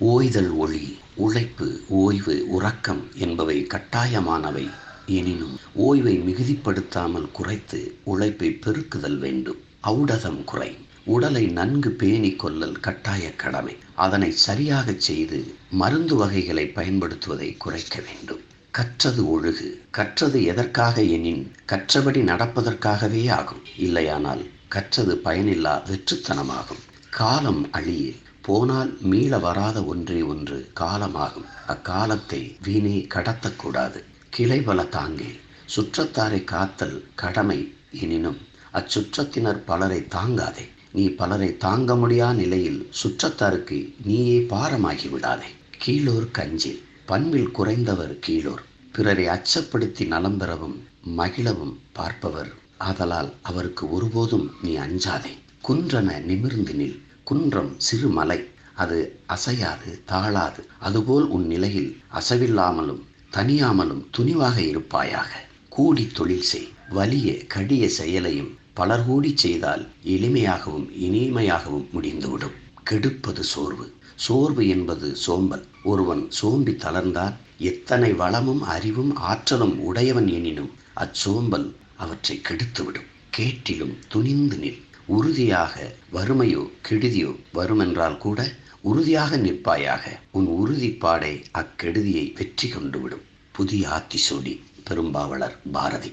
ஓய்தல் ஒளி உழைப்பு ஓய்வு உறக்கம் என்பவை கட்டாயமானவை. எனினும் ஓய்வை மிகுதிப்படுத்தாமல் குறைத்து உழைப்பை பெருக்குதல் வேண்டும். ஔடதம் குறை. உடலை நன்கு பேணி கொள்ளல் கட்டாய கடமை. அதனை சரியாக செய்து மருந்து வகைகளை பயன்படுத்துவதை குறைக்க வேண்டும். கற்றது ஒழுகு. கற்றது எதற்காக எனின் கற்றபடி நடப்பதற்காகவே ஆகும். இல்லையானால் கற்றது பயனில்லா வெற்றுத்தனமாகும். காலம் அழியே. போனால் மீள வராத ஒன்றே ஒன்று காலமாகும். அக்காலத்தை வீணே கடத்தக்கூடாது. கிளை பல தாங்கே. சுற்றத்தாரை காத்தல் கடமை எனினும் அச்சுற்றத்தினர் பலரை தாங்காதே. நீ பலரை தாங்க முடியா நிலையில் சுற்றத்தாருக்கு நீயே பாரமாகி விடாதே. கீழோர் கஞ்சில் பண்பில் குறைந்தவர் கீழோர். பிறரை அச்சப்படுத்தி நலம் பெறவும் மகிழவும் பார்ப்பவர். ஆதலால் அவருக்கு ஒருபோதும் நீ அஞ்சாதே. குன்றன நிமிர்ந்து நில். குன்றம் சிறு மலை அது அசையாது தாழாது. அதுபோல் உன் நிலையில் அசவில்லாமலும் தனியாமலும் துணிவாக இருப்பாயாக. கூடி தொழில் செய். வலிய கடிய செயலையும் பலர் கூடி செய்தால் எளிமையாகவும் இனிமையாகவும் முடிந்துவிடும். கெடுப்பது சோர்வு. சோர்வு என்பது சோம்பல். ஒருவன் சோம்பி தளர்ந்தால் எத்தனை வளமும் அறிவும் ஆற்றலும் உடையவன் எனினும் அச்சோம்பல் அவற்றை கெடுத்துவிடும். கேட்டிலும் துணிந்து நில். உறுதியாக வறுமையோ கெடுதியோ வருமென்றால் கூட உறுதியாக நிற்பாயாக. உன் உறுதிப்பாடை அக்கெடுதியை வெற்றி கொண்டுவிடும். புதிய ஆத்திசூடி பெரும்பாவலர் பாரதி.